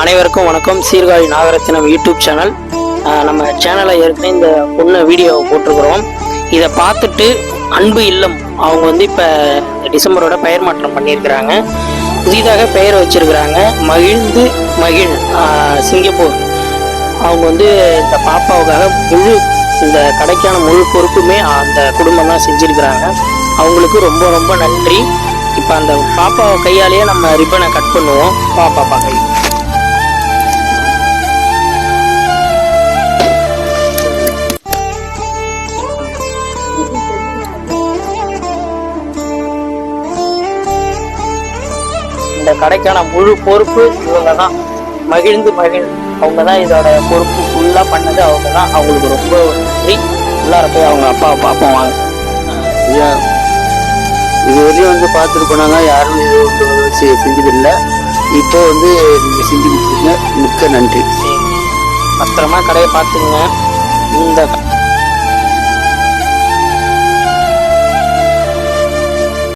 அனைவருக்கும் வணக்கம். Sirkazhi Nagarathinam YouTube channel. நம்ம சேனலை ஏற்கனவே இந்த பொண்ணு வீடியோ போட்டிருக்கிறோம். இதை பார்த்துட்டு அன்பு இல்லம் அவங்க வந்து இப்போ டிசம்பரோட பெயர் மாற்றம் பண்ணியிருக்கிறாங்க. புதிதாக பெயர் வச்சிருக்கிறாங்க. மகிழ்ந்து மகிழ் சிங்கப்பூர். அவங்க வந்து இந்த பாப்பாவுக்காக முழு இந்த கடைக்கான முழு பொறுப்புமே அந்த குடும்பம் தான் செஞ்சிருக்கிறாங்க. அவங்களுக்கு ரொம்ப ரொம்ப நன்றி. இப்போ அந்த பாப்பாவை கையாலேயே நம்ம ரிப்பனை கட் பண்ணுவோம். பாப்பா கை. இந்த கடைக்கான முழு பொறுப்பு இவங்க தான் மகிழ்ந்து. மகிழ் அவங்க தான் இதோட பொறுப்பு ஃபுல்லாக பண்ணது. அவங்க தான் அவங்களுக்கு ரொம்ப நன்றி. உள்ளார போய் அவங்க அப்பாவை பார்ப்போம் வாங்க. ஐயா இது வரையும் வந்து பார்த்துட்டு போனாங்க. யாரும் இது வந்து செ- செஞ்சதில்லை. இப்போ வந்து நீங்கள் செஞ்சு கொடுத்துருங்க மிக்க நன்றி. பத்திரமா கடையை பார்த்துங்க இந்த